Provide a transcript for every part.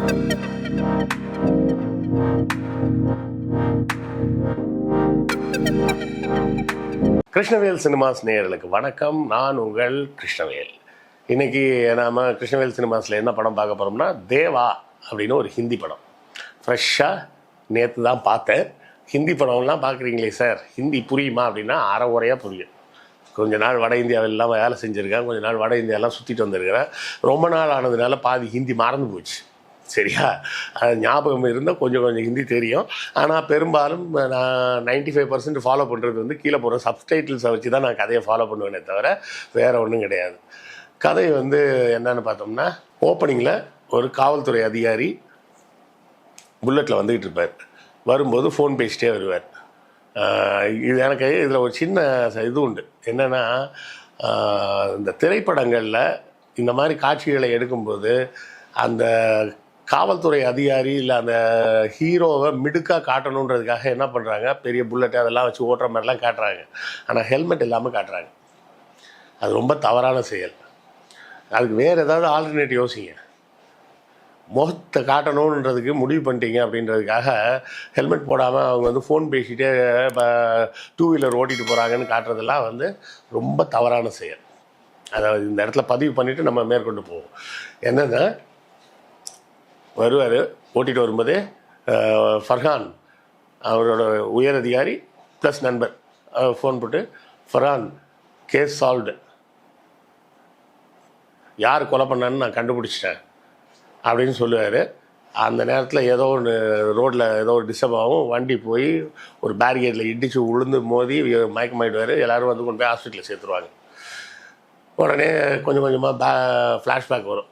Krishnavel cinemas நேயர்களுக்கு வணக்கம். நான் உங்கள் கிருஷ்ணவேல். இன்னைக்கு நாம கிருஷ்ணவேல் சினிமாஸில் என்ன படம் பார்க்க போகிறோம்னா தேவா அப்படின்னு ஒரு ஹிந்தி படம். ஃப்ரெஷ்ஷாக நேற்று தான் பார்த்தேன். ஹிந்தி படம்லாம் பார்க்குறீங்களே சார்? ஹிந்தி புரியுமா அப்படின்னா அரை புரியும். கொஞ்ச நாள் வட இந்தியாவெல்லாம் வேலை செஞ்சுருக்கேன். கொஞ்ச நாள் வட இந்தியாலாம் சுற்றிட்டு வந்திருக்கிறேன். ரொம்ப நாள் ஆனதுனால பாதி ஹிந்தி மறந்து போச்சு. சரியா? அது ஞாபகம் இருந்தால் கொஞ்சம் கொஞ்சம் ஹிந்தி தெரியும். ஆனால் பெரும்பாலும் நான் நைன்டி ஃபைவ் பர்சன்ட் ஃபாலோ பண்ணுறது வந்து கீழே போகிற சப்டைட்டில்ஸை வச்சு தான் நான் கதையை ஃபாலோ பண்ணுவேனே தவிர வேறு ஒன்றும் கிடையாது. கதை வந்து என்னன்னு பார்த்தோம்னா ஓப்பனிங்கில் ஒரு காவல்துறை அதிகாரி புல்லட்டில் வந்துக்கிட்டு இருப்பார். வரும்போது ஃபோன் பேசிட்டே வருவார். இது எனக்கு இதில் ஒரு சின்ன இது உண்டு. என்னென்னா இந்த திரைப்படங்களில் இந்த மாதிரி காட்சிகளை எடுக்கும்போது அந்த காவல்துறை அதிகாரி இல்லை அந்த ஹீரோவை மிடுக்காக காட்டணுன்றதுக்காக என்ன பண்ணுறாங்க பெரிய புல்லட் அதெல்லாம் வச்சு ஓட்டுற மாதிரிலாம் காட்டுறாங்க. ஆனால் ஹெல்மெட் இல்லாமல் காட்டுறாங்க. அது ரொம்ப தவறான செயல். அதுக்கு வேறு ஏதாவது ஆல்டர்னேட் யோசிங்க. முகத்தை காட்டணுன்றதுக்கு முடிவு பண்ணிட்டீங்க அப்படின்றதுக்காக ஹெல்மெட் போடாமல் அவங்க வந்து ஃபோன் பேசிகிட்டே டூ வீலர் ஓட்டிகிட்டு போகிறாங்கன்னு காட்டுறதெல்லாம் வந்து ரொம்ப தவறான செயல். அதாவது இந்த இடத்துல பதிவு பண்ணிவிட்டு நம்ம மேற்கொண்டு போவோம். என்னென்னா வருவார். ஓட்டிகிட்டு வரும்போதே ஃபர்ஹான் அவரோட உயர் அதிகாரி ப்ளஸ் நண்பர் ஃபோன் போட்டு ஃபர்ஹான் கேஸ் சால்வ்டு யார் கொலை பண்ணான்னு நான் கண்டுபிடிச்சிட்டேன். அப்படின்னு சொல்லுவார். அந்த நேரத்தில் ஏதோ ஒன்று ரோட்டில் ஏதோ ஒரு டிஸ்டர்ப் ஆகும். வண்டி போய் ஒரு பேரிகேட்டில் இடித்து உளுந்து மோதி மயக்கமாயிடுவார். எல்லோரும் வந்து கொண்டு போய் ஹாஸ்பிட்டலில் சேர்த்துருவாங்க. உடனே கொஞ்சம் கொஞ்சமாக பே ஃப்ளாஷ்பேக் வரும்.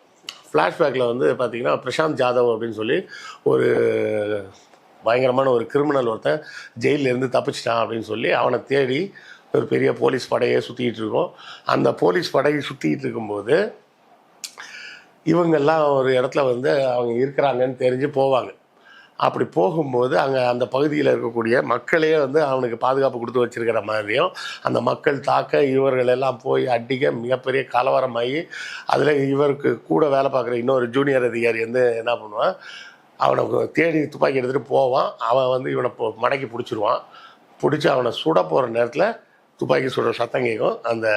ஃப்ளாஷ்பேக்கில் வந்து பார்த்திங்கன்னா பிரசாந்த் ஜாதவ் அப்படின்னு சொல்லி ஒரு பயங்கரமான ஒரு கிரிமினல் ஒருத்தன் ஜெயிலேருந்து தப்பிச்சிட்டான் அப்படின்னு சொல்லி அவனை தேடி ஒரு பெரிய போலீஸ் படையே சுற்றிக்கிட்டு இருக்கோம். அந்த போலீஸ் படையை சுற்றிக்கிட்டு இருக்கும்போது இவங்கெல்லாம் ஒரு இடத்துல வந்து அவங்க இருக்கிறாங்கன்னு தெரிஞ்சு போவாங்க. அப்படி போகும்போது அங்கே அந்த பகுதியில் இருக்கக்கூடிய மக்களே வந்து அவனுக்கு பாதுகாப்பு கொடுத்து வச்சிருக்கிற மாதிரியும் அந்த மக்கள் தாக்க இவர்கள் எல்லாம் போய் அடிக்க மிகப்பெரிய கலவரமாகி அதில் இவருக்கு கூட வேலை பார்க்குற இன்னொரு ஜூனியர் அதிகாரி வந்து என்ன பண்ணுவான் அவனை தேடி துப்பாக்கி எடுத்துகிட்டு போவான். அவன் வந்து இவனை மடக்கி பிடிச்சிருவான். பிடிச்சி அவனை சுட போகிற நேரத்தில் துப்பாக்கி சுடுற சத்தம் கேட்கும். அந்த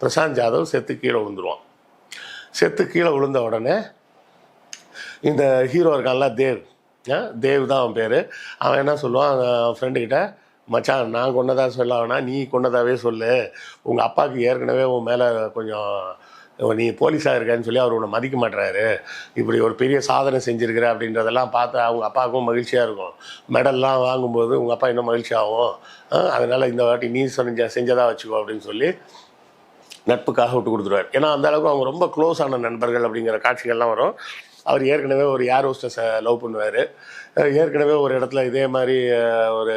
பிரசாந்த் ஜாதவ் செத்து கீழே விழுந்துருவான். செத்து கீழே விழுந்த உடனே இந்த ஹீரோ இருக்கான்ல தேவ் தேவ் தான் அவன் பேர். அவன் என்ன சொல்லுவான் அவன் ஃப்ரெண்டுக்கிட்ட மச்சான் நான் கொண்டதாக சொல்ல வேணாம் நீ கொண்டதாகவே சொல்லு. உங்கள் அப்பாவுக்கு ஏற்கனவே உன் மேலே கொஞ்சம் நீ போலீஸாக இருக்கன்னு சொல்லி அவர் உன்னை மதிக்க மாட்டுறாரு இப்படி ஒரு பெரிய சாதனை செஞ்சுருக்கிற அப்படின்றதெல்லாம் பார்த்து அவங்க அப்பாவுக்கும் மகிழ்ச்சியாக இருக்கும். மெடல்லாம் வாங்கும்போது உங்கள் அப்பா இன்னும் மகிழ்ச்சி ஆகும் இந்த வாட்டி நீ செஞ்ச செஞ்சதாக வச்சுக்கோ அப்படின்னு சொல்லி நட்புக்காக விட்டு கொடுத்துருவார். ஏன்னா அந்த அளவுக்கு அவங்க ரொம்ப க்ளோஸ் ஆன நண்பர்கள் அப்படிங்கிற காட்சிகள்லாம் வரும். அவர் ஏற்கனவே ஒரு ஏர் ஹோஸ்டஸை லவ் பண்ணுவார். ஏற்கனவே ஒரு இடத்துல இதே மாதிரி ஒரு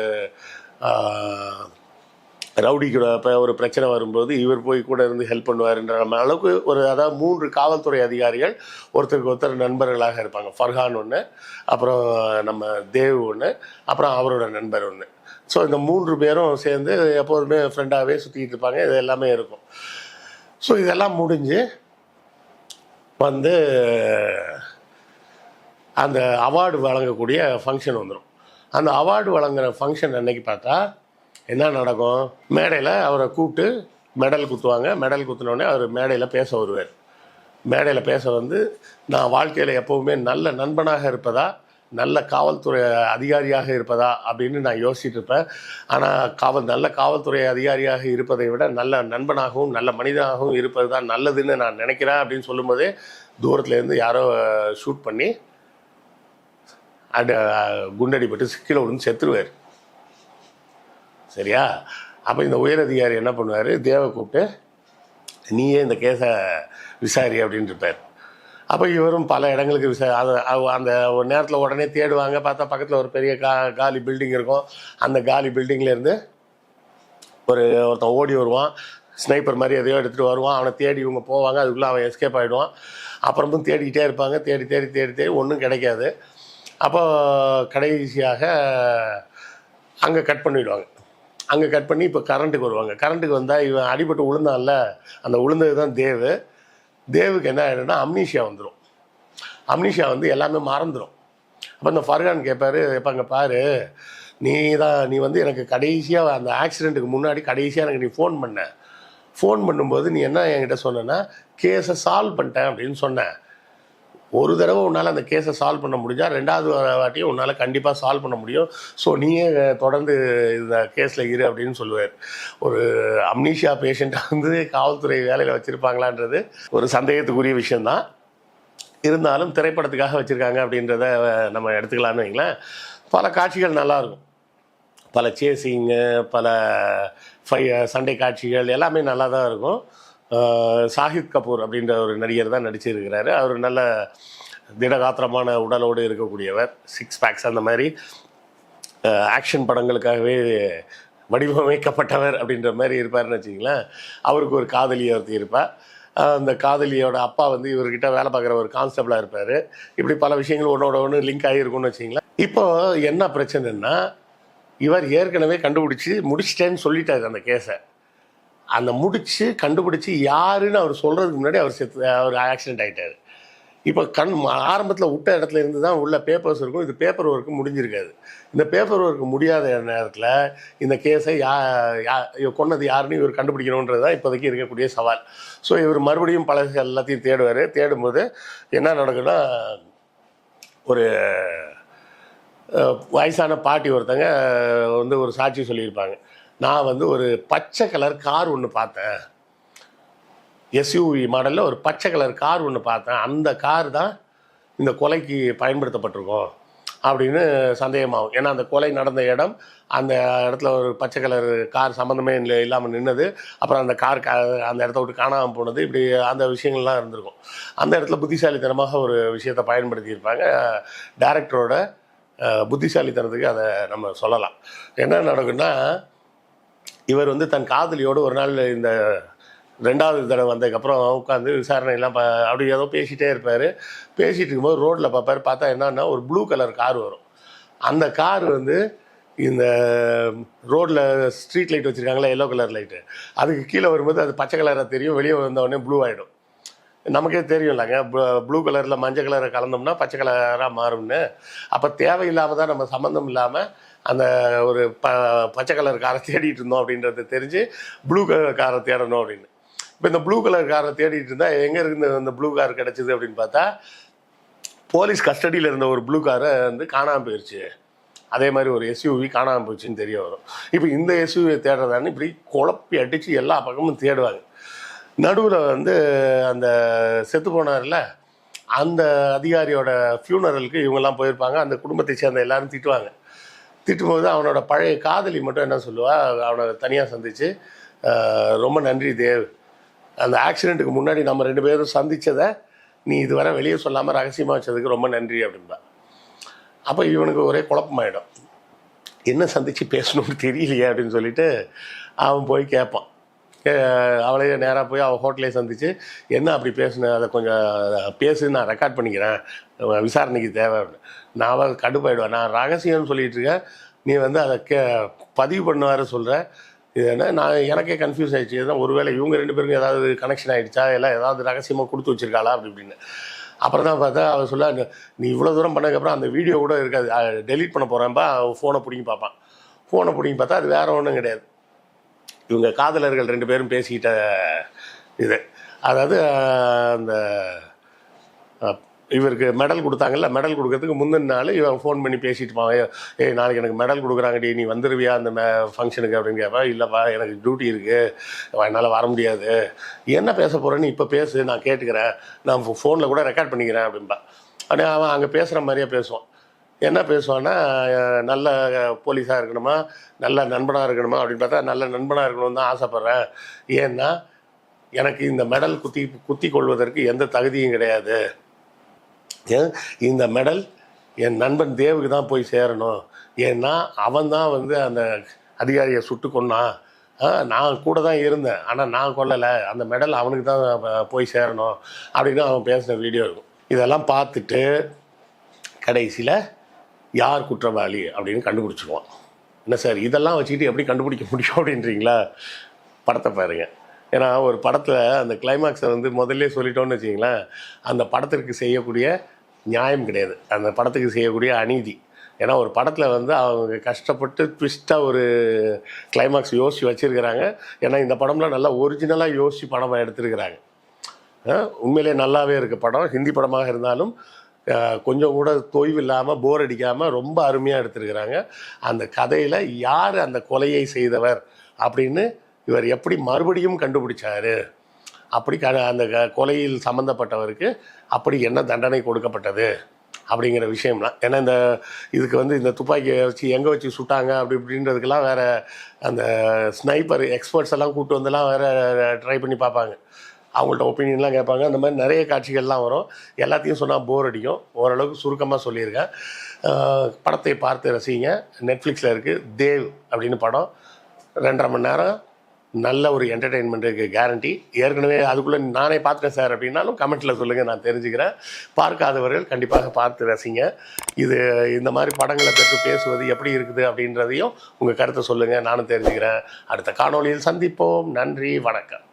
ரவுடி கூட இப்போ ஒரு பிரச்சனை வரும்போது இவர் போய் கூட இருந்து ஹெல்ப் பண்ணுவாருன்ற அளவுக்கு ஒரு அதாவது மூன்று காவல்துறை அதிகாரிகள் ஒருத்தருக்கு ஒருத்தர் நண்பர்களாக இருப்பாங்க. ஃபர்ஹான் ஒன்று அப்புறம் நம்ம தேவ் ஒன்று அப்புறம் அவரோட நண்பர் ஒன்று ஸோ இந்த மூன்று பேரும் சேர்ந்து எப்போதுமே ஃப்ரெண்டாகவே சுற்றிக்கிட்டு இருப்பாங்க. இது எல்லாமே இருக்கும். ஸோ இதெல்லாம் முடிஞ்சு வந்து அந்த அவார்டு வழங்கக்கூடிய ஃபங்க்ஷன் வந்துடும் அந்த அவார்டு வழங்குற ஃபங்க்ஷன் அன்னைக்கு பார்த்தா என்ன நடக்கும்? மேடையில் அவரை கூப்பிட்டு மெடல் குத்துவாங்க. மெடல் குத்தினோடனே அவர் மேடையில் பேச வருவார். மேடையில் பேச வந்து நான் வாழ்க்கையில் எப்போவுமே நல்ல நண்பனாக இருப்பதா நல்ல காவல்துறை அதிகாரியாக இருப்பதா அப்படின்னு நான் யோசிச்சுட்டு இருப்பேன். ஆனால் காவல் நல்ல காவல்துறை அதிகாரியாக இருப்பதை விட நல்ல நண்பனாகவும் நல்ல மனிதனாகவும் இருப்பது தான் நல்லதுன்னு நான் நினைக்கிறேன் அப்படின்னு சொல்லும்போதே தூரத்துலேருந்து யாரோ ஷூட் பண்ணி அட குண்டடிப்பட்டு கீழே விழுந்து செத்துருவார். சரியா? அப்போ இந்த உயரதிகாரி என்ன பண்ணுவார்? தேவை கூப்பிட்டு நீயே இந்த கேஸை விசாரி அப்படின்னு இருப்பார். அப்போ இவரும் பல இடங்களுக்கு விசா அது அந்த ஒரு நேரத்தில் உடனே தேடுவாங்க. பார்த்தா பக்கத்தில் ஒரு பெரிய கா காலி பில்டிங் இருக்கும். அந்த காலி பில்டிங்லேருந்து ஒரு ஒருத்தன் ஓடி வருவான். ஸ்னைப்பர் மாதிரி எதையோ எடுத்துகிட்டு வருவான். அவனை தேடி இவங்க போவாங்க. அதுக்குள்ளே அவன் எஸ்கேப் ஆகிடுவான் அப்புறமும் தேடிக்கிட்டே இருப்பாங்க. தேடி தேடி தேடி தேடி ஒன்றும் கிடைக்காது. அப்போ கடைசியாக அங்கே கட் பண்ணிவிடுவாங்க அங்கே கட் பண்ணி இப்போ கரண்ட்டுக்கு வருவாங்க. கரண்ட்டுக்கு வந்தால் இவன் அடிபட்டு விழுந்தான்ல அந்த உளுந்தது தான் தேவு. தேவுக்கு என்ன ஆகிடும்னா அம்னீஷியா வந்துடும் அம்னீஷியா வந்து எல்லாமே மறந்துடும் அப்போ இந்த ஃபர்கான் கேட்பாரு எப்போ அங்கே பாரு நீ தான் நீ வந்து எனக்கு கடைசியாக அந்த ஆக்சிடெண்ட்டுக்கு முன்னாடி கடைசியாக எனக்கு நீ ஃபோன் பண்ண. ஃபோன் பண்ணும்போது நீ என்ன என்கிட்ட சொன்னேன்னா கேஸை சால்வ் பண்ணிட்டேன் அப்படின்னு சொன்னேன் ஒரு தடவை உன்னால் அந்த கேஸை சால்வ் பண்ண முடிஞ்சா ரெண்டாவது வாட்டியும் உன்னால் கண்டிப்பாக சால்வ் பண்ண முடியும். ஸோ நீயே தொடர்ந்து இந்த கேஸில் இரு அப்படின்னு சொல்லுவார். ஒரு அம்னீஷியா பேஷண்ட்டை வந்து காவல்துறை வேலையில் வச்சுருப்பாங்களான்றது ஒரு சந்தேகத்துக்குரிய விஷயந்தான் இருந்தாலும் திரைப்படத்துக்காக வச்சுருக்காங்க அப்படின்றத நம்ம எடுத்துக்கலாம்னு வைங்களேன். பல காட்சிகள் நல்லாயிருக்கும். பல சேசிங்கு பல ஃபை சண்டை காட்சிகள் எல்லாமே நல்லா தான் இருக்கும். சாஹித் கபூர் அப்படின்ற ஒரு நடிகர் தான் நடிச்சிருக்கிறாரு. அவர் நல்ல திடகாத்திரமான உடலோடு இருக்கக்கூடியவர். சிக்ஸ் பேக்ஸ் அந்த மாதிரி. ஆக்ஷன் படங்களுக்காகவே வடிவமைக்கப்பட்டவர் அப்படின்ற மாதிரி இருப்பார்னு வச்சிங்களேன் அவருக்கு ஒரு காதலி ஒருத்தி இருப்பா. அந்த காதலியோட அப்பா வந்து இவர்கிட்ட வேலை பார்க்குற ஒரு கான்ஸ்டபிளாக இருப்பார். இப்படி பல விஷயங்கள் ஒன்றோட ஒன்று லிங்க் ஆகிருக்கும்னு வச்சிங்களேன் இப்போ என்ன பிரச்சனைன்னா இவர் ஏற்கனவே கண்டுபிடிச்சி முடிச்சிட்டேன்னு சொல்லிட்டாரு அந்த கேஸை அந்த முடிச்சு கண்டுபிடிச்சி யாருன்னு அவர் சொல்கிறதுக்கு முன்னாடி அவர் செத்து அவர் ஆக்சிடென்ட் ஆகிட்டார் இப்போ கண் ஆரம்பத்தில் விட்ட இடத்துல இருந்து தான் உள்ள பேப்பர்ஸ் இருக்கும். இது பேப்பர் ஒர்க்கு முடிஞ்சிருக்காது. இந்த பேப்பர் ஒர்க்கு முடியாத நேரத்தில் இந்த கேஸை யா யா கொன்னது யாருன்னு இவர் கண்டுபிடிக்கணுன்றது தான் இப்போதைக்கு இருக்கக்கூடிய சவால். ஸோ இவர் மறுபடியும் பல எல்லாத்தையும் தேடுவார். தேடும்போது என்ன நடக்குன்னா ஒரு வயசான பாட்டி ஒருத்தங்க வந்து ஒரு சாட்சி சொல்லியிருப்பாங்க. நான் வந்து ஒரு பச்சை கலர் கார் ஒன்று பார்த்தேன். எஸ்யூவி மாடலில் ஒரு பச்சை கலர் கார் ஒன்று பார்த்தேன். அந்த கார் தான் இந்த கொலைக்கு பயன்படுத்தப்பட்டிருக்கும் அப்படின்னு சந்தேகமாகும். ஏன்னா அந்த கொலை நடந்த இடம் அந்த இடத்துல ஒரு பச்சை கலர் கார் சம்மந்தமே இல்லை இல்லாமல் நின்னது. அப்புறம் அந்த கார் அந்த இடத்த விட்டு காணாமல் போனது. இப்படி அந்த விஷயங்கள்லாம் இருந்திருக்கும். அந்த இடத்துல புத்திசாலித்தனமாக ஒரு விஷயத்தை பயன்படுத்தியிருப்பாங்க. டேரக்டரோட புத்திசாலித்தனத்துக்கு அதை நம்ம சொல்லலாம். என்ன நடக்குன்னா இவர் வந்து தன் காதலியோடு ஒரு நாள் இந்த ரெண்டாவது தடவை வந்ததுக்கப்புறம் உட்காந்து விசாரணை எல்லாம் ப அப்படி ஏதோ பேசிகிட்டே இருப்பார். பேசிகிட்டு இருக்கும்போது ரோட்டில் பார்ப்பார் பார்த்தா என்னன்னா ஒரு ப்ளூ கலர் கார் வரும். அந்த கார் வந்து இந்த ரோட்டில் ஸ்ட்ரீட் லைட் வச்சுருக்காங்களே எல்லோ கலர் லைட்டு. அதுக்கு கீழே வரும்போது அது பச்சை கலராக தெரியும் வெளியே வந்தவொடனே ப்ளூ ஆகிடும் நமக்கே தெரியும் இல்லைங்க ப்ளூ கலரில் மஞ்சள் கலரை கலந்தோம்னா பச்சை கலராக மாறும்னு. அப்போ தேவையில்லாமல் தான் நம்ம சம்மந்தம் இல்லாமல் அந்த ஒரு ப பச்சை கலர் காரை தேடிட்டு இருந்தோம் அப்படின்றத தெரிஞ்சு ப்ளூ கலர் காரை தேடணும் அப்படின்னு. இப்போ இந்த ப்ளூ கலர் காரை தேடிட்டு இருந்தால் எங்கே இருந்து அந்த ப்ளூ கார் கிடச்சிது அப்படின்னு பார்த்தா போலீஸ் கஸ்டடியில் இருந்த ஒரு ப்ளூ காரை வந்து காணாமல் போயிடுச்சு அதே மாதிரி ஒரு எஸ்யூவி காணாமல் போச்சுன்னு தெரிய வரும். இப்போ இந்த எஸ்யூவியை தேடுறதான்னு இப்படி குழப்பி அடித்து எல்லா பக்கமும் தேடுவாங்க. நடுவில் வந்து அந்த செத்து போனார்ல அந்த அதிகாரியோட ஃபியூனரலுக்கு இவங்கெல்லாம் போயிருப்பாங்க. அந்த குடும்பத்தை சேர்ந்த எல்லாரும் திட்டுவாங்க. திட்டும்போது அவனோட பழைய காதலி மட்டும் என்ன சொல்லுவா? அவனை தனியாக சந்தித்து ரொம்ப நன்றி தேவ். அந்த ஆக்சிடெண்ட்டுக்கு முன்னாடி நம்ம ரெண்டு பேரும் சந்தித்ததை நீ இதுவரை வெளியே சொல்லாமல் ரகசியமாக வச்சதுக்கு ரொம்ப நன்றி அப்படின்பா. அப்போ இவனுக்கு ஒரே குழப்பமாயிடும். என்ன சந்தித்து பேசணும்னு தெரியலையே அப்படின்னு சொல்லிட்டு அவன் போய் கேட்பான். அவளையே நேராக போய் அவள் ஹோட்டலே சந்தித்து என்ன அப்படி பேசுனேன் அதை கொஞ்சம் பேசு நான் ரெக்கார்ட் பண்ணிக்கிறேன். விசாரணைக்கு தேவை. நான் அவள் கடுப்பாயிடுவேன் நான் ரகசியம்னு சொல்லிட்டு இருக்கேன். நீ வந்து அதை கே பதிவு பண்ணுவார சொல்கிற இது என்ன? நான் எனக்கே கன்ஃபியூஸ் ஆயிடுச்சு. இதுதான் ஒருவேளை இவங்க ரெண்டு பேருக்கும் ஏதாவது கனெக்ஷன் ஆகிடுச்சா இல்லை ஏதாவது ரகசியமாக கொடுத்து வச்சிருக்காளா? அப்படி இப்படின்னு. அப்புறம் தான் பார்த்தா அவர் சொல்ல நீ இவ்வளோ தூரம் பண்ணதுக்கப்புறம் அந்த வீடியோ கூட இருக்காது. டெலீட் பண்ண போகிறேன்ப்பா ஃபோனை பிடிங்கி பார்ப்பான் ஃபோனை பிடிங்கி பார்த்தா அது வேறு ஒன்றும் கிடையாது. இவங்க காதலர்கள் ரெண்டு பேரும் பேசிக்கிட்ட இது. அதாவது அந்த இவருக்கு மெடல் கொடுத்தாங்கல்ல மெடல் கொடுக்கறதுக்கு முந்தின நாள் இவன் ஃபோன் பண்ணி பேசிட்டு போவேன். "ஏய், நாளைக்கு எனக்கு மெடல் கொடுக்குறாங்கடி நீ வந்துருவியா அந்த மே ஃபங்க்ஷனுக்கு அப்படின்னு கேட்பேன் இல்லைப்பா எனக்கு டியூட்டி இருக்குது என்னால் வர முடியாது. என்ன பேச போகிறேன்னு இப்போ பேசு நான் கேட்டுக்கிறேன். நான் ஃபோனில் கூட ரெக்கார்ட் பண்ணிக்கிறேன் அப்படின்பா அப்படியே அவன் அங்கே பேசுகிற மாதிரியே பேசுவான். என்ன பேசுவான்னா நல்ல போலீஸாக இருக்கணுமா நல்ல நண்பனாக இருக்கணுமா அப்படின்னு பார்த்தா நல்ல நண்பனாக இருக்கணும்னு தான் ஆசைப்பட்றேன். ஏன்னா எனக்கு இந்த மெடல் குத்தி குத்தி கொள்வதற்கு எந்த தகுதியும் கிடையாது. ஏன்? இந்த மெடல் என் நண்பன் தேவுக்கு தான் போய் சேரணும். ஏன்னா அவன் தான் வந்து அந்த அதிகாரியை சுட்டு கொன்னான். ஆ, நான் கூட தான் இருந்தேன். ஆனால் நான் கொல்லலை. அந்த மெடல் அவனுக்கு தான் போய் சேரணும் அப்படின்னு அவன் பேசின வீடியோ இருக்கும். இதெல்லாம் பார்த்துட்டு கடைசியில் யார் குற்றவாளி அப்படின்னு கண்டுபிடிச்சிருவான் என்ன சார் இதெல்லாம் வச்சுக்கிட்டு எப்படி கண்டுபிடிக்க முடியும் அப்படின்றீங்களா? படத்தை பாருங்க. ஏன்னா ஒரு படத்தில் அந்த கிளைமாக்ஸை வந்து முதல்ல சொல்லிட்டோம்னு வச்சிங்களேன் அந்த படத்திற்கு செய்யக்கூடிய நியாயம் கிடையாது. அந்த படத்துக்கு செய்யக்கூடிய அநீதி. ஏன்னா ஒரு படத்தில் வந்து அவங்க கஷ்டப்பட்டு ட்விஸ்ட்டாக ஒரு கிளைமாக்ஸ் யோசித்து வச்சுருக்கிறாங்க. ஏன்னா இந்த படம்லாம் நல்லா ஒரிஜினலாக யோசித்து படமாக எடுத்திருக்கிறாங்க. உண்மையிலே நல்லாவே இருக்க படம். ஹிந்தி படமாக இருந்தாலும் கொஞ்சம் கூட தொய்வு இல்லாமல் போர் அடிக்காமல் ரொம்ப அருமையாக எடுத்திருக்கிறாங்க. அந்த கதையில் யார் அந்த கொலையை செய்தவர் அப்படின்னு இவர் எப்படி மறுபடியும் கண்டுபிடிச்சாரு? அப்படி க அந்த க- கொலையில் சம்மந்தப்பட்டவருக்கு அப்படி என்ன தண்டனை கொடுக்கப்பட்டது? அப்படிங்கிற விஷயம்லாம். ஏன்னா இந்த இதுக்கு வந்து இந்த துப்பாக்கியை வச்சு எங்கே வச்சு சுட்டாங்க? அப்படி இப்படின்றதுக்கெல்லாம் வேற அந்த ஸ்னைப்பர் எக்ஸ்பர்ட்ஸ் எல்லாம் கூட்டு வந்தெல்லாம் வேறு ட்ரை பண்ணி பார்ப்பாங்க. அவங்கள்ட்ட ஒப்பீனியன்லாம் கேட்பாங்க. அந்த மாதிரி நிறைய காட்சிகள்லாம் வரும். எல்லாத்தையும் சொன்னால் போர் அடிக்கும். ஓரளவுக்கு சுருக்கமாக சொல்லியிருக்கேன். படத்தை பார்த்து ரசிங்க. நெட்ஃப்ளிக்ஸில் இருக்குது தேவ் அப்படின்னு படம். ரெண்டரை மணி நேரம். நல்ல ஒரு என்டர்டெயின்மெண்ட்டுக்கு கேரண்டி ஏற்கனவே அதுக்குள்ளே நானே பார்த்துட்டேன் சார் அப்படின்னாலும் கமெண்ட்டில் சொல்லுங்கள் நான் தெரிஞ்சுக்கிறேன். பார்க்காதவர்கள் கண்டிப்பாக பார்த்து ரசிங்க. இது இந்த மாதிரி படங்களை பற்றி பேசுவது எப்படி இருக்குது அப்படின்றதையும் உங்கள் கருத்தை சொல்லுங்கள் நானும் தெரிஞ்சுக்கிறேன். அடுத்த காணொளியில் சந்திப்போம். நன்றி வணக்கம்.